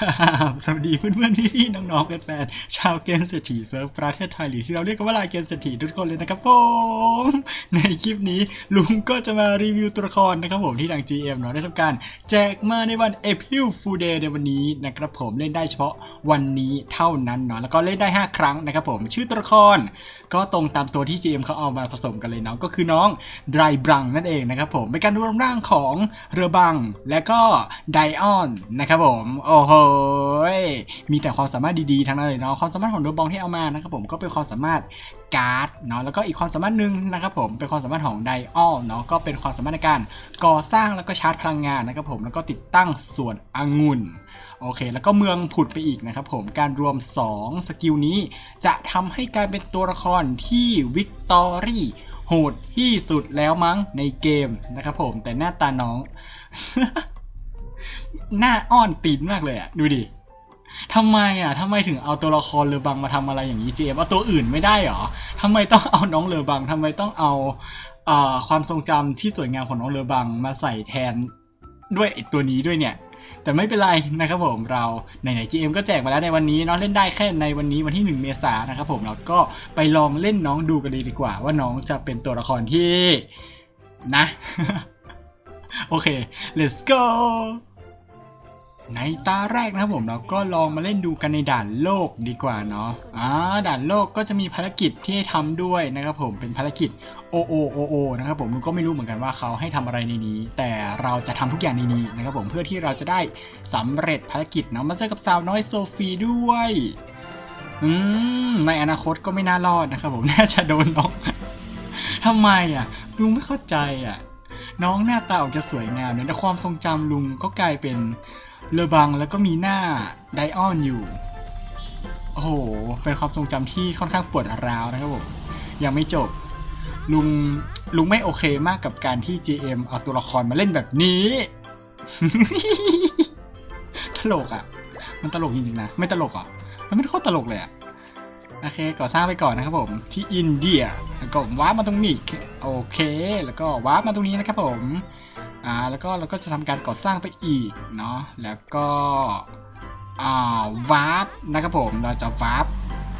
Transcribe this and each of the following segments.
ครับสวัสดีเพื่อนๆพี่ๆน้องๆแฟนๆชาวเกมเศรษฐีเซิร์ฟประเทศไทยหรือที่เราเรียกกันว่าลายเกมเศรษฐีทุกคนเลยนะครับผมในคลิปนี้ลุงก็จะมารีวิวตัวละครนะครับผมที่ทาง GM เนาะได้ทำการ แจกมาในวัน April Fool Day ในวันนี้นะครับผมเล่นได้เฉพาะวันนี้เท่านั้นเนาะแล้วก็เล่นได้ 5 ครั้งนะครับผมชื่อตัวละคร ก็ตรงตามตัวที่ GM เขาเอามาผสมกันเลยเนาะก็คือน้องไดบรังนั่นเองนะครับผมเป็นการรวมร่างของเรือบังและก็ไดออนนะครับผมโอ้โหมีแต่ความสามารถดีๆทั้งนั้นเลยเนาะความสามารถของเรือบองที่เอามานะครับผมก็เป็นความสามารถการ์ดเนาะแล้วก็อีกความสามารถหนึ่งนะครับผมเป็นความสามารถของไดออนเนาะก็เป็นความสามารถในการก่อสร้างแล้วก็ชาร์จพลังงานนะครับผมแล้วก็ติดตั้งส่วนองุ่นโอเค แล้วก็เมืองผุดไปอีกนะครับผมการรวม 2 สกิลนี้จะทำให้กายเป็นตัวละครที่วิกตอรี่โหดที่สุดแล้วมั้งในเกมนะครับผมแต่หน้าตาน้อง หน้าอ้อนตีนมากเลยอะดูดิทำไมอะทำไมถึงเอาตัวละครเลอบังมาทำอะไรอย่างนี้เจมเอาตัวอื่นไม่ได้หรอทำไมต้องเอาน้องเลอบังทำไมต้องเอาเอ่อความทรงจำที่สวยงามของน้องเลอบังมาใส่แทนด้วยตัวนี้ด้วยเนี่ย แต่ไม่เป็นไรนะครับผมเราไหนๆ GM ก็แจกมาแล้วในวันนี้เนาะเล่นได้แค่ในวันนี้วันที่ 1 เมษายนนะครับผมเราก็ไปลองเล่นน้องดูกันเลยดีกว่า ว่าน้องจะเป็นตัวละครที่นะ โอเค let's go ในตาแรกนะครับผมเราก็ลองมาเล่นดูกันในด่านโลกดีกว่าเนาะอ่าด่านโลกก็จะมีภารกิจที่ให้ทำด้วยนะครับผมเป็นภารกิจโอโอโอโอนะครับผมก็ไม่รู้เหมือนกันว่าเขาให้ทำอะไรในนี้ แต่เราจะทำทุกอย่างในนี้นะครับผมเพื่อที่เราจะได้สำเร็จภารกิจเนาะมาเจอกับสาวน้อยโซฟีด้วยอืมในอนาคตก็ไม่น่ารอดนะครับผมน่าจะโดนน้องทำไมอะลุงไม่เข้าใจอะ น้องหน้าตาออกจะสวยงามเนี่ยแต่ความทรงจำลุงก็กลายเป็น เลอบังแล้วก็มีหน้าไดออนอยู่ โอ้โห เป็นความทรงจำที่ค่อนข้างปวดร้าวนะครับผม ยังไม่จบ ลุง ลุงไม่โอเคมากกับการที่ GM เอาตัวละครมาเล่นแบบนี้ ตลกอะ มันตลกจริงๆนะ ไม่ตลกอะ มันไม่โคตรตลกเลยอะ โอเค ก่อสร้างไปก่อนนะครับผม ที่อินเดีย แล้วก็ว้าร์ปมาตรงนี้ โอเค แล้วก็ว้าร์ปมาตรงนี้นะครับผม อ่าแล้วก็เราก็จะทำการก่อสร้างไปอีกเนาะแล้วก็อ่าวาร์ปนะครับผมเราจะวาร์ป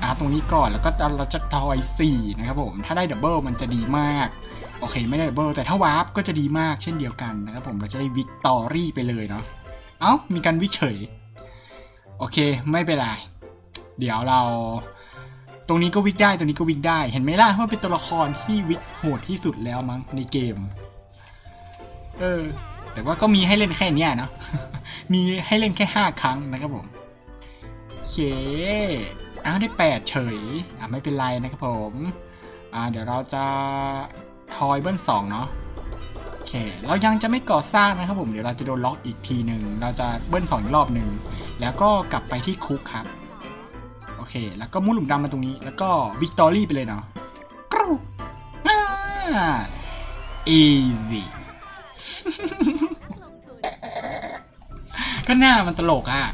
อ่าตรงนี้ก่อนแล้วก็เราจะทอย4นะครับผมถ้าได้ดับเบิลมันจะดีมากโอเคไม่ได้ดับเบิลแต่ถ้าวาร์ปก็จะดีมากเช่นเดียวกันนะครับผมเราจะได้วิกตอรี่ไปเลยเนาะเอ้ามีการวิเฉยโอเคไม่เป็นไรเดี๋ยวเรา ตรงนี้ก็วิกได้ตรงนี้ก็วิกได้ เห็นไหมล่ะว่าเป็นตัวละครที่วิกโหดที่สุดแล้วมั้งในเกม เออ แต่ว่าก็มีให้เล่นแค่เนี้ยเนาะ มีให้เล่นแค่ 5 ครั้งนะครับผมโอเคอ้าวได้ 8 เฉย อะไม่เป็นไรนะครับผม อ่าเดี๋ยวเราจะทอยเบิ้ลสองเนาะโอเค เรายังจะไม่ก่อสร้างนะครับผม เดี๋ยวเราจะโดนล็อกอีกทีหนึ่ง เราจะเบิ้ลสองอีกรอบหนึ่ง แล้วก็กลับไปที่คุกครับ โอเค แล้วก็มุดหลุมดำมาตรงนี้ แล้วก็วิกตอรี่ไปเลยเนาะกรูอ่า easy ก็หน้ามันตลกอะ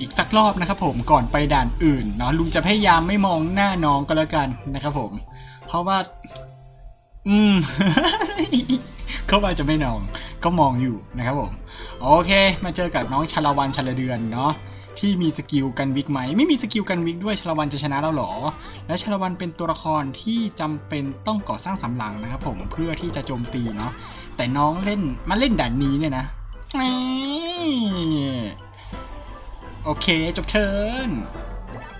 อีกสักรอบนะครับผมก่อนไปด่านอื่นเนาะลุงจะพยายามไม่มองหน้าน้องก็แล้วกันนะครับผม เพราะว่า อืมเขาว่าจะไม่นอง ก็มองอยู่นะครับผม โอเค มาเจอกับน้องชาละวันชาละเดือนเนาะ ที่มีสกิลกันวิกไหม ไม่มีสกิลกันวิกด้วยชลวันจะชนะแล้วเหรอ และชลวันเป็นตัวละครที่จำเป็นต้องก่อสร้างสำหลังนะครับผมเพื่อที่จะโจมตีเนาะแต่น้องเล่นมาเล่นด่านนี้เนี่ยนะโอเคจบเทิร์น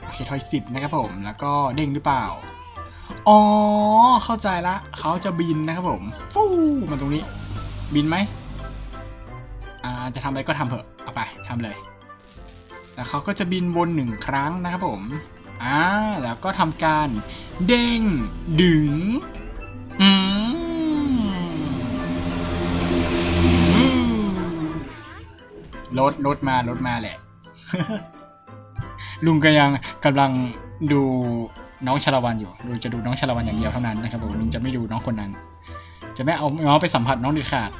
โอเคทอยสิบนะครับผมแล้วก็เด้งหรือเปล่า อ๋อ เข้าใจละเขาจะบินนะครับผมฟูมาตรงนี้ บินไหมอ่าจะทำอะไรก็ทำเถอะเอาไปทำเลย แล้วเขาก็จะบินวนหนึ่งครั้งนะครับผมอ่าแล้วก็ทำการเด้งดึงอืมรถรถมารถมาแหละ ลุงก็ยังกำลังดูน้องชละวันอยู่ลุงจะดูน้องชละวันอย่างเดียวเท่านั้นนะครับผมลุงจะไม่ดูน้องคนนั้น จะไม่เอาเมาส์ไปสัมผัสน้องเด็ดขาด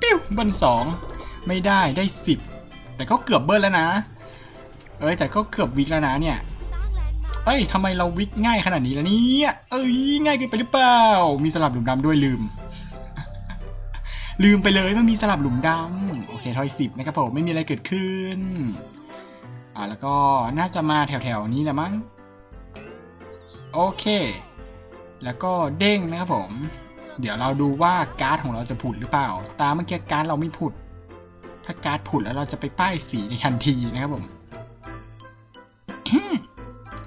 ปิ้วบิ้ลสองไม่ได้ได้สิบ แต่ก็เกือบเบิ้ลแล้วนะ เอ้ยแต่ก็เกือบวิกแล้วนะเนี่ย เอ้ยทำไมเราวิกง่ายขนาดนี้ล่ะเนี่ยเอ้ยง่ายเกินไปหรือเปล่า มีสลับหลุมดำด้วยลืม ลืมไปเลยมันมีสลับหลุมดำโอเคทอยสิบนะครับผมไม่มีอะไรเกิดขึ้น อ่าแล้วก็น่าจะมาแถวๆนี้แหละมั้ง โอเค แล้วก็เด้งนะครับผม เดี๋ยวเราดูว่าการ์ดของเราจะผุดหรือเปล่า ตามเมื่อกี้การ์ดเราไม่ผุด ถ้าการ์ดผุดแล้วเราจะไปป้ายสีในทันทีนะครับผม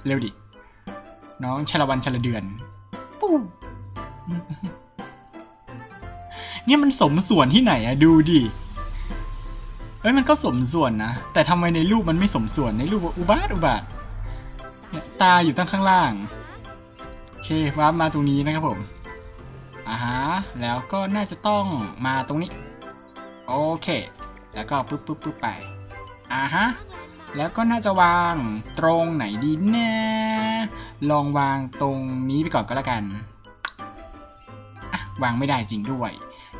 เร็วดิ น้องชลวันชลเดือนปู้เนี่ยมันสมส่วนที่ไหนอะดูดิ เอ้ยมันก็สมส่วนนะ แต่ทำไมในรูปมันไม่สมส่วนในรูปอุบาทอุบาทเนี่ยตาอยู่ตั้งข้างล่าง โอเควาร์ปมาตรงนี้นะครับผมอ่าฮะแล้วก็น่าจะต้องมาตรงนี้ โอเค แล้วก็ปุ๊บปุ๊บปุ๊บไปอ่าฮะแล้วก็น่าจะวางตรงไหนดีนะลองวางตรงนี้ไปก่อนก็แล้วกันวางไม่ได้จริงด้วย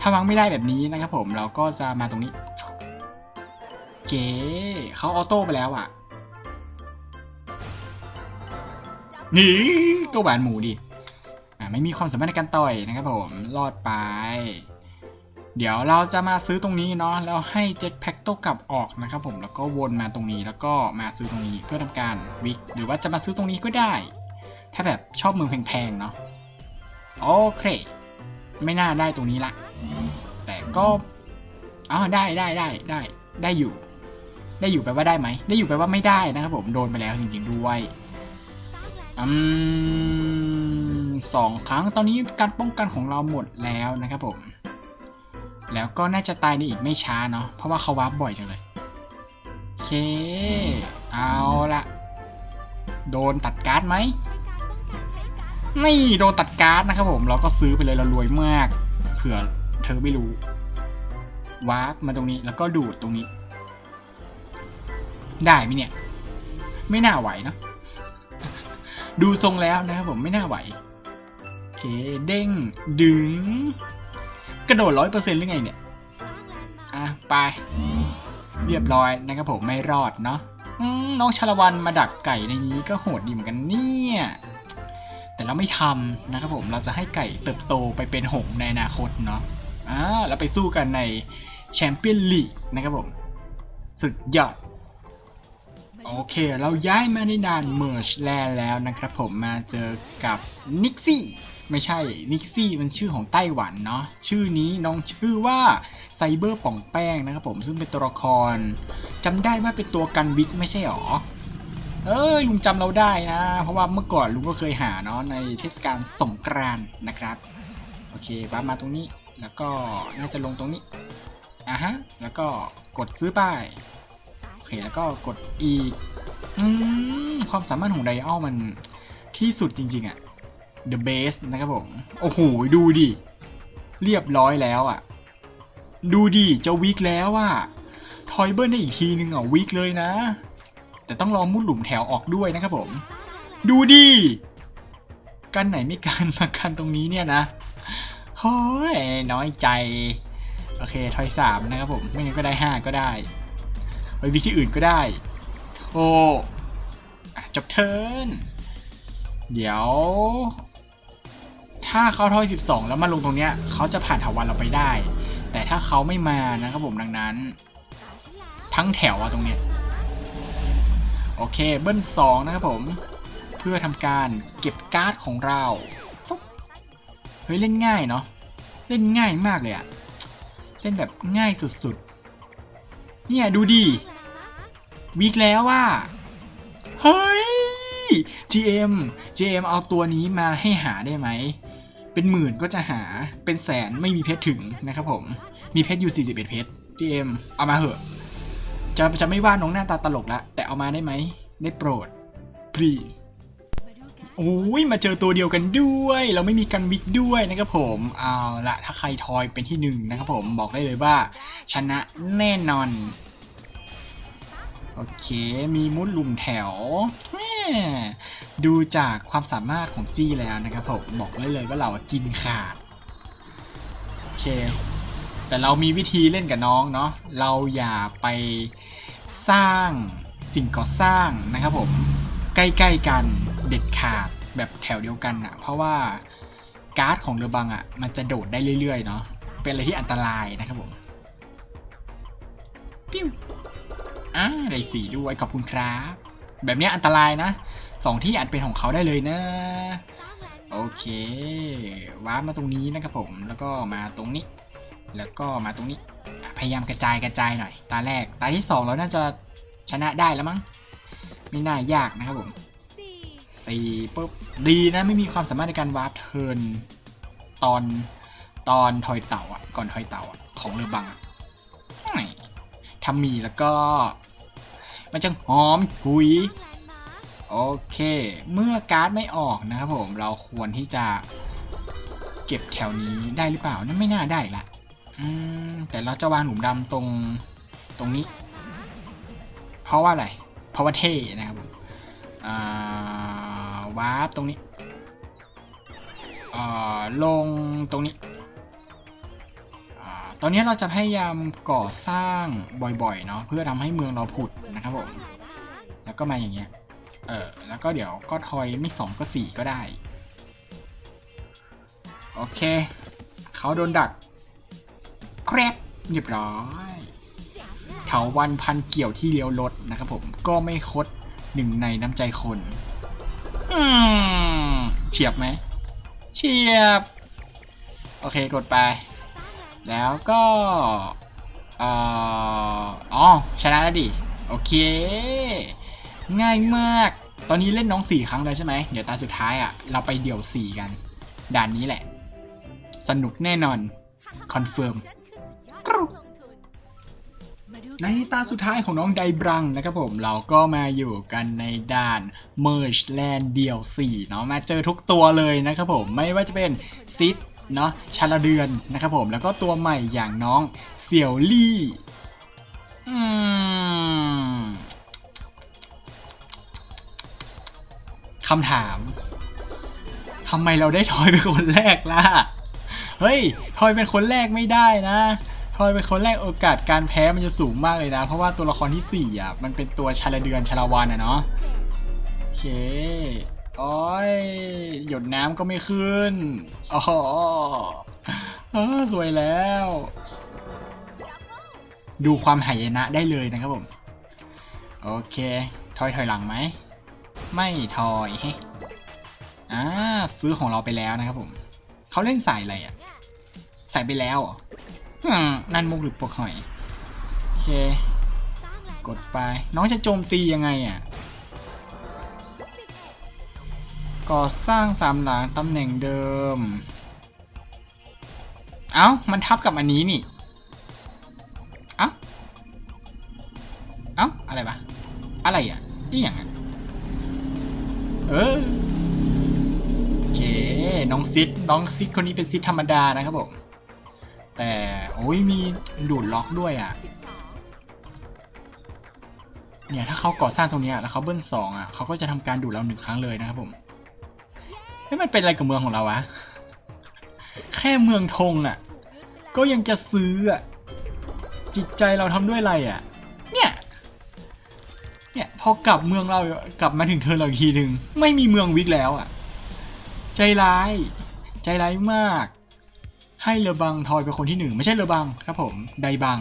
ถ้าวางไม่ได้แบบนี้นะครับผมเราก็จะมาตรงนี้เจ๊เขาออโต้ไปแล้วอะนี่ตัวหวานหมูดิอ่าไม่มีความสามารถในการต่อยนะครับผมรอดไป เดี๋ยวเราจะมาซื้อตรงนี้เนาะแล้วให้เจ็ตแพ็กโตกลับออกนะครับผมแล้วก็วนมาตรงนี้แล้วก็มาซื้อตรงนี้เพื่อทำการวิกหรือว่าจะมาซื้อตรงนี้ก็ได้ ถ้าแบบชอบเมืองแพงๆเนาะโอเค ไม่น่าได้ตรงนี้ละ แต่ก็อ๋อได้ได้ได้ได้ได้อยู่ ได้อยู่แปลว่าได้ไหมได้อยู่แปลว่าไม่ได้นะครับผมโดนไปแล้วจริงๆด้วยอืมสองครั้งตอนนี้การป้องกันของเราหมดแล้วนะครับผม แล้วก็น่าจะตายในอีกไม่ช้าเนาะเพราะว่าเขาวาร์ปบ่อยจังเลยโอเค เอาละโดนตัดการ์ดไหมนี่โดนตัดการ์ดนะครับผมเราก็ซื้อไปเลยเรารวยมาก เผื่อเธอไม่รู้วาร์ปมาตรงนี้แล้วก็ดูดตรงนี้ ได้ไหมเนี่ย ไม่น่าไหวเนอะดูทรงแล้วนะครับผมไม่น่าไหวโอเคเด้งดึง กระโดดร้อยเปอร์เซ็นต์หรือไงเนี่ย อะ ไป เรียบร้อยนะครับผมไม่รอดเนาะน้องชาละวันมาดักไก่ในนี้ก็โหดดีเหมือนกันเนี่ย แต่เราไม่ทำนะครับผมเราจะให้ไก่เติบโตไปเป็นหงในอนาคตเนาะอ่าแล้วไปสู้กันในแชมเปี้ยนลีกนะครับผม สุดยอดโอเค เราย้ายมาในด่านเม r ร์ชแลนแล้วนะครับผมมาเจอกับนิกซี่ ไม่ใช่นิกซี่มันชื่อของไต้หวันเนาะชื่อนี้น้องชื่อว่าไซเบอร์ป่องแป้งนะครับผมซึ่งเป็นตัวละครจำได้ว่าเป็นตัวกันวิกไม่ใช่หรอเอ้ยลุงจำเราได้นะ เพราะว่าเมื่อก่อนลุงก็เคยหาเนาะในเทศกาลสงกรานนะครับ โอเคบ้ามาตรงนี้แล้วก็น่าจะลงตรงนี้อะฮะแล้วก็กดซื้อป้ายโอเคแล้วก็กดอีกอืมความสามารถของไดอัลมันที่สุดจริงๆอะ The best นะครับผม โอ้โห ดูดิ เรียบร้อยแล้วอะดูดิจะวิกแล้วอะทอยเบิลได้อีกทีนึงอะวิกเลยนะ แต่ต้องรอมุดหลุมแถวออกด้วยนะครับผม ดูดิกันไหนไม่กันมากันตรงนี้เนี่ยนะเฮ้ยน้อยใจ โอเค ทอยสามนะครับผม ไม่งั้นก็ได้ห้าก็ได้ ไปวิกที่อื่นก็ได้ โอ้จบเทิร์นเดี๋ยว ถ้าเขาทอย12 แล้วมาลงตรงเนี้ยเขาจะผ่านถาวันเราไปได้ แต่ถ้าเขาไม่มานะครับผมดังนั้น ทั้งแถวอะตรงเนี้ยโอเคเบิ้ลสองนะครับผม เพื่อทำการเก็บการ์ดของเราเฮ้ยเล่นง่ายเนาะเล่นง่ายมากเลยอะเล่นแบบง่ายสุดๆ เนี่ยดูดิวีคแล้วว่า เฮ้ย GM GM เอาตัวนี้มาให้หาได้ไหม เป็นหมื่นก็จะหาเป็นแสนไม่มีเพชรถึงนะครับผม มีเพชรอยู่41เพชร GM เอามาเหอะ จะจะไม่ว่าน้องหน้าตาตลกละ แต่เอามาได้ไหมได้โปรด please โอ้ยมาเจอตัวเดียวกันด้วย เราไม่มีกันวิกด้วยนะครับผมเอาละถ้าใครทอยเป็นที่หนึ่งนะครับผมบอกได้เลยว่า ชนะแน่นอน โอเค มีมุดลุมแถว ดูจากความสามารถของจี้แล้วนะครับผม บอกได้เลยว่าเรากินขาด โอเค แต่เรามีวิธีเล่นกับน้องเนาะ เราอย่าไปสร้างสิ่งก่อสร้างนะครับผม ใกล้ๆกันเด็ดขาดแบบแถวเดียวกันอะเพราะว่าการ์ดของเรือบังอะมันจะโดดได้เรื่อยๆเนาะ เป็นอะไรที่อันตรายนะครับผมปิ้ว อ่าได้สีด้วยขอบคุณครับ แบบนี้อันตรายนะสองที่อาจเป็นของเขาได้เลยนะ โอเควาร์ปมาตรงนี้นะครับผม แล้วก็มาตรงนี้ แล้วก็มาตรงนี้ พยายามกระจายกระจายหน่อย ตาแรก ตาที่สองเราน่าจะชนะได้แล้วมั้ง ไม่น่ายากนะครับผมสี่ปุ๊บ ดีนะไม่มีความสามารถในการวาร์ปเทินตอนตอนทอยเต่าอะ ก่อนทอยเต่าอะ ของเรือบังอะ ทำมีแล้วก็ มันจะหอมหุยโอเค เมื่อการ์ดไม่ออกนะครับผมเราควรที่จะเก็บแถวนี้ได้หรือเปล่านั่นไม่น่าได้ละอืมแต่เราจะวางหลุมดำตรงตรงนี้ เพราะว่าอะไร เพราะว่าเท่นะครับผมวาร์ปตรงนี้ลงตรงนี้ ตอนนี้เราจะพยายามก่อสร้างบ่อยๆเนาะเพื่อทำให้เมืองเราผุดนะครับผม แล้วก็มาอย่างเงี้ย เออแล้วก็เดี๋ยวก็ทอยไม่สองก็สี่ก็ได้ โอเค เขาโดนดักแครบเรียบร้อยเถาวันพันเกี่ยวที่เลี้ยวรถนะครับผมก็ไม่คดหนึ่งในน้ำใจคนเฉียบไหม เฉียบ โอเคกดไป แล้วก็เอ่ออ๋อชนะแล้วดิ โอเค ง่ายมาก ตอนนี้เล่นน้องสี่ครั้งเลยใช่ไหม เดี๋ยวตาสุดท้ายอะ เราไปเดี่ยวสี่กัน ด่านนี้แหละ สนุกแน่นอน คอนเฟิร์มในตาสุดท้ายของน้องไดบรังนะครับผมเราก็มาอยู่กันในด่าน Merge Land เดี่ยว4เนาะมาเจอทุกตัวเลยนะครับผมไม่ว่าจะเป็นซิด เนาะชาลเดือนนะครับผมแล้วก็ตัวใหม่อย่างน้องเสี่ยวลี่อืมคำถามทำไมเราได้ทอยเป็นคนแรกล่ะ เฮ้ย ทอยเป็นคนแรกไม่ได้นะ ทอยเป็นคนแรกโอกาสการแพ้มันจะสูงมากเลยนะ เพราะว่าตัวละครที่4อะ มันเป็นตัวชาลเดือนชาลวันอะเนาะ โอเค โอ้ยหยดน้ำก็ไม่ขึ้นอ๋อสวยแล้ว ดูความหายนะได้เลยนะครับผม โอเคทอยถอยหลังไหม ไม่ทอยเฮ้อ่าซื้อของเราไปแล้วนะครับผม เขาเล่นใส่อะไรอะ ใส่ไปแล้วอืมนั่นมุกหรือปวกหอย โอเค กดไป น้องจะโจมตียังไงอะ ก่อสร้างสามหลังตำแหน่งเดิม เอ้า มันทับกับอันนี้นี่ เอ้า เอ้า อะไรวะ อะไรอะ นี่อย่างอะ เออโอเค น้องซิด น้องซิดคนนี้เป็นซิดธรรมดานะครับผม แต่ โอ้ย มีดูดล็อกด้วยอะเนี่ยถ้าเขาก่อสร้างตรงเนี้ยแล้วเขาเบิ้ลสองอะเขาก็จะทำการดูดเราหนึ่งครั้งเลยนะครับผม ฮ้ยมันเป็นอะไรกับเมืองของเราวะ แค่เมืองธงอะ ก็ยังจะซื้ออะ จิตใจเราทำด้วยอะไรอะ เนี่ย เนี่ยพอกลับเมืองเรากลับมาถึงเธอเราอีกทีหนึ่งไม่มีเมืองวิกแล้วอะ ใจร้าย ใจร้ายมาก ให้เรือบังทอยเป็นคนที่หนึ่งไม่ใช่เรือบังครับผม ไดบัง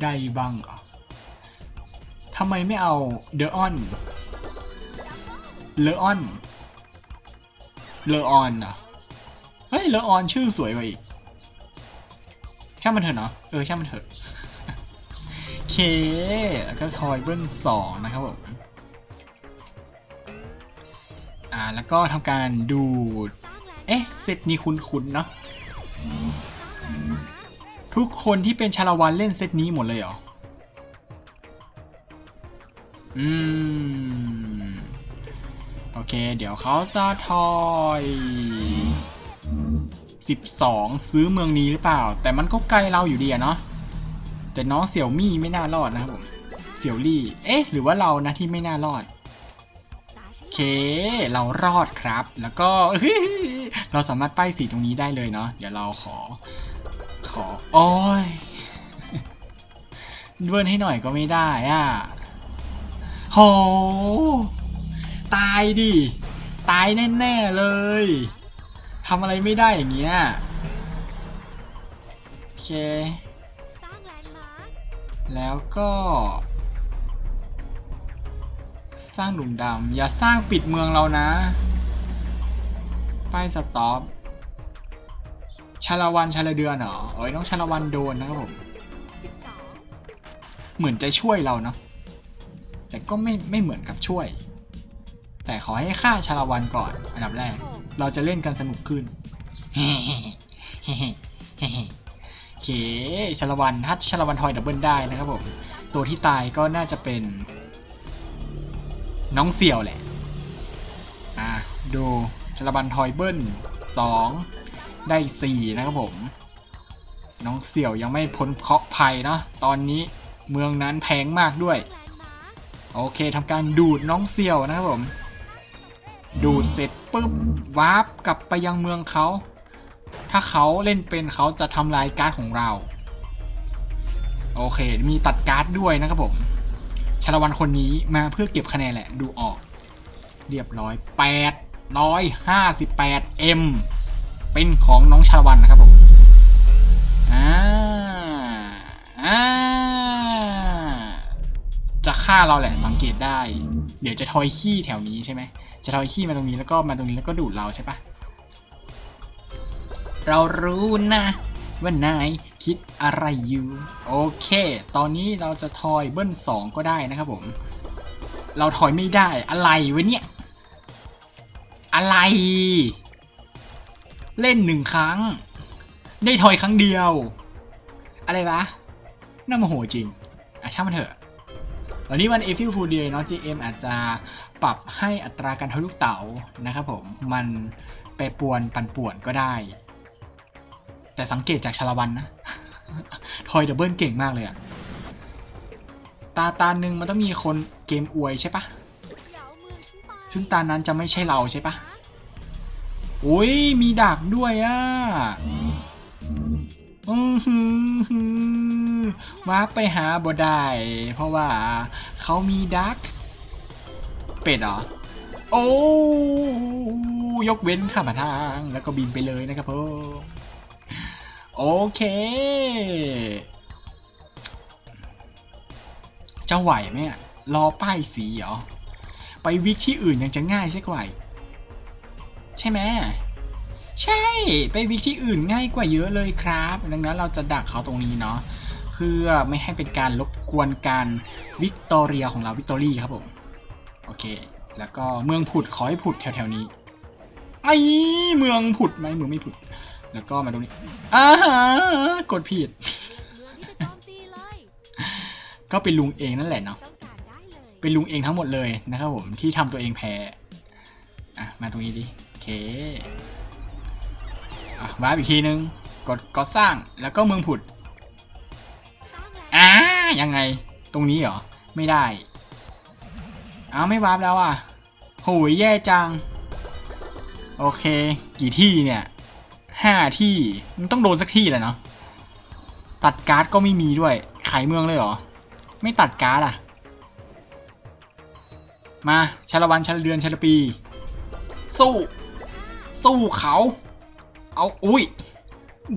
ไดบังเหรอทำไมไม่เอาเดอออน เลออน เลออนเหรอเฮ้ย เลออนชื่อสวยกว่าอีก ช่างมันเถอะเนาะ เออ ช่างมันเถอะเคแล้วก็ทอยเบิ้ลสองนะครับผม อ่า แล้วก็ทำการดูด เอ๊ะ เซตนี้คุ้นๆเนาะ ทุกคนที่เป็นชาละวันเล่นเซตนี้หมดเลยเหรอ อืมโอ เค เดี๋ยวเขาจะทอย12 ซื้อเมืองนี้หรือเปล่า แต่มันก็ไกลเราอยู่ดีอะเนาะแต่น้องเสี่ยวมี่ไม่น่ารอดนะครับผมเสี่ยวลี่ เอ๊ะ หรือว่าเรานะที่ไม่น่ารอดโอเค เรารอดครับ แล้วก็เราสามารถป้ายสีตรงนี้ได้เลยเนาะเดี๋ยวเราขอ ขอโอ้ยเวิร์นให้หน่อยก็ไม่ได้อะโห ตายดิ ตายแน่ๆเลยทำอะไรไม่ได้อย่างเงี้ยโอเค แล้วก็ สร้างหลุมดำอย่าสร้างปิดเมืองเรานะ ป้ายสต็อปชาละวันชาละเดือนเหรอเอ้ยน้องชาละวันโดนนะครับผม12เหมือนจะช่วยเราเนาะแต่ก็ไม่ไม่เหมือนกับช่วย แต่ขอให้ฆ่าชาละวันก่อน อันดับแรก เราจะเล่นกันสนุกขึ้นโอเคชาละวันถ้าชาละวันทอยดับเบิลได้นะครับผม ตัวที่ตายก็น่าจะเป็น น้องเสี่ยวแหละ อะดูชาละวันทอยเบิลสองได้สี่นะครับผม น้องเสี่ยวยังไม่พ้นเคราะภัยเนาะตอนนี้เมืองนั้นแพงมากด้วย โอเคทำการดูดน้องเสี่ยวนะครับผม ดูดเสร็จปุ๊บวาร์ปกลับไปยังเมืองเขา ถ้าเขาเล่นเป็นเขาจะทำลายการ์ดของเรา โอเค มีตัดการ์ดด้วยนะครับผมชาละวันคนนี้มาเพื่อเก็บคะแนนแหละ ดูออก เรียบร้อย 858 M เป็นของน้องชาละวันนะครับผมอ่าอ่า ฆ่าเราแหละสังเกตได้ เดี๋ยวจะทอยขี้แถวนี้ใช่ไหมจะทอยขี้มาตรงนี้แล้วก็มาตรงนี้แล้วก็ดูดเราใช่ปะเรารู้นะว่านายคิดอะไรอยู่โอเค ตอนนี้เราจะทอยเบิ้ลสองก็ได้นะครับผม เราทอยไม่ได้อะไรวะเนี่ย อะไร เล่นหนึ่งครั้ง ได้ทอยครั้งเดียว อะไรวะน่าโมโหจริงอะช่างมันเถอะ วันนี้วันเอฟิลฟูเดียเนาะ GM อาจจะปรับให้อัตราการทะลุเต๋านะครับผม มันไปป่วนปั่นป่วนก็ได้ แต่สังเกตจากชละวันนะ ทอยดับเบิลเก่งมากเลยอะตาตาหนึ่งมันต้องมีคนเกมอวยใช่ปะซึ่งตานั้นจะไม่ใช่เราใช่ปะอุ้ยมีดักด้วยอะอือหือ วาร์ปไปหาบ่ได้เพราะว่าเขามีดักเป็ดเหรอ โอ้ยกเว้นข้ามทางแล้วก็บินไปเลยนะครับผมโอเคจะไหวไหมรอป้ายสีเหรอ ไปวิกที่อื่นยังจะง่ายใช่กว่าใช่ไหมใช่ ไปวิกที่อื่นง่ายกว่าเยอะเลยครับ ดังนั้นเราจะดักเขาตรงนี้เนาะ พื่อไม่ให้เป็นการรบกวนการวิกตอเรียของเราวิกตอรี่ครับผม โอเค แล้วก็เมืองผุดขอให้ผุดแถวๆนี้ ไอ้เมืองผุดไหมเมืองไม่ผุด แล้วก็มาตรงนี้อ่ากดผิด ก็เป็นลุงเองนั่นแหละเนาะเป็นลุงเองทั้งหมดเลยนะครับผมที่ทำตัวเองแพ้อะมาตรงนี้ดิโอเคอะวาร์ปอีกทีนึงกดก็สร้างแล้วก็เมืองผุด ยังไงตรงนี้เหรอ ไม่ได้ เอาไม่วาร์ปแล้วอะโหยแย่จัง โอเค กี่ที่เนี่ยห้าที่มันต้องโดนสักที่แหละเนาะตัดการ์ดก็ไม่มีด้วยขายเมืองเลยเหรอ ไม่ตัดการ์ดอะ มาชาละวันชาลเดือนชาลปี สู้ สู้เขา เอาอุ้ย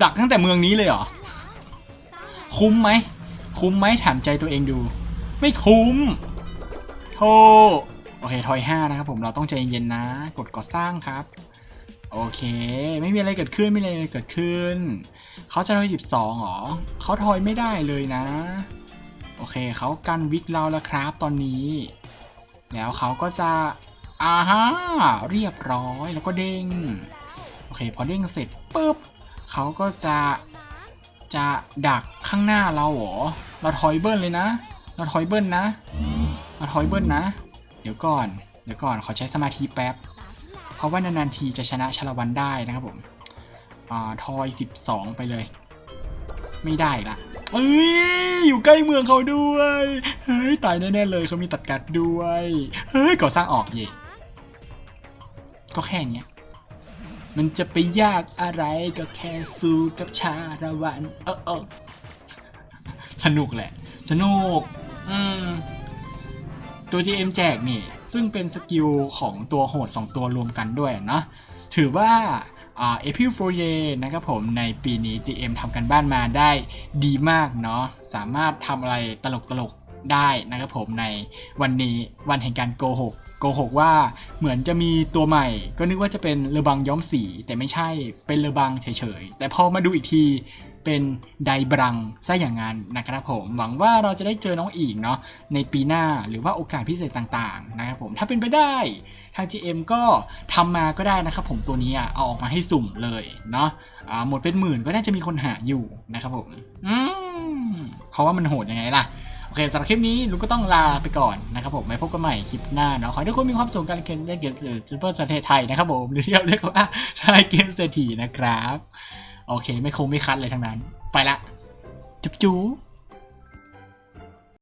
ดักตั้งแต่เมืองนี้เลยเหรอ คุ้มไหม คุ้มไหมถามใจตัวเองดู ไม่คุ้มโทโอเคทอยห้านะครับผมเราต้องใจเย็นๆนะ กดก่อสร้างครับ โอเค ไม่มีอะไรเกิดขึ้นไม่มีอะไรเกิดขึ้น เขาจะทอยสิบสองหรอเขาทอยไม่ได้เลยนะ โอเคเขากันวิกเราแล้วครับตอนนี้ แล้วเขาก็จะอ่าฮะเรียบร้อยแล้วก็เด้งโอเคพอเด้งเสร็จปุ๊บเขาก็จะจะดักข้างหน้าเราหรอ เราถอยเบิ้ลเลยนะ เราถอยเบิ้ลนะ เราถอยเบิ้ลนะ เดี๋ยวก่อน เดี๋ยวก่อนขอใช้สมาธิแป๊บ เพราะว่านานๆทีจะชนะชาละวันได้นะครับผม อ่าทอย12 ไปเลย ไม่ได้ละเอ้ยอยู่ใกล้เมืองเขาด้วย เฮ้ยตายแน่ๆเลยเขามีตัดกัดด้วย เฮ้ยก่อสร้างออกเย่ก็แค่เนี้ยมันจะไปยากอะไรก็แค่สู้กับชาละวัน เออเออ สนุกแหละ สนุก อืม ตัว GM แจกนี่ ซึ่งเป็นสกิลของตัวโหด 2 ตัวรวมกันด้วยนะ ถือว่าเอพิลโฟเยนะครับผมในปีนี้ GM ทำกันบ้านมาได้ดีมากเนาะสามารถทำอะไรตลกๆได้นะครับผมในวันนี้วันแห่งการโกหกโกหกว่าเหมือนจะมีตัวใหม่ ก็นึกว่าจะเป็นเลอบังย้อมสี แต่ไม่ใช่เป็นเลอบังเฉยๆ แต่พอมาดูอีกที เป็นไดบรังซะอย่างนั้นนะครับผม หวังว่าเราจะได้เจอน้องอีกเนาะในปีหน้าหรือว่าโอกาสพิเศษต่างๆนะครับผมถ้าเป็นไปได้ทาง GM ก็ทำมาก็ได้นะครับผมตัวนี้เอาออกมาให้สุ่มเลยเนาะหมดเป็นหมื่นก็น่าจะมีคนหาอยู่นะครับผมอืมเพราะว่ามันโหดยังไงล่ะโอเคสำหรับคลิปนี้ลุงก็ต้องลาไปก่อนนะครับผมไว้พบกันใหม่คลิปหน้าเนาะขอให้ทุกคนมีความสุขการเล่นเล่นเกมซูเปอร์ประเทไทยนะครับผมหรือเรียกว่าชายเกมเศรษฐีนะครับ โอเค ไม่คงไม่คัดเลยทั้งนั้น ไปละ จุ๊บจุ๊บ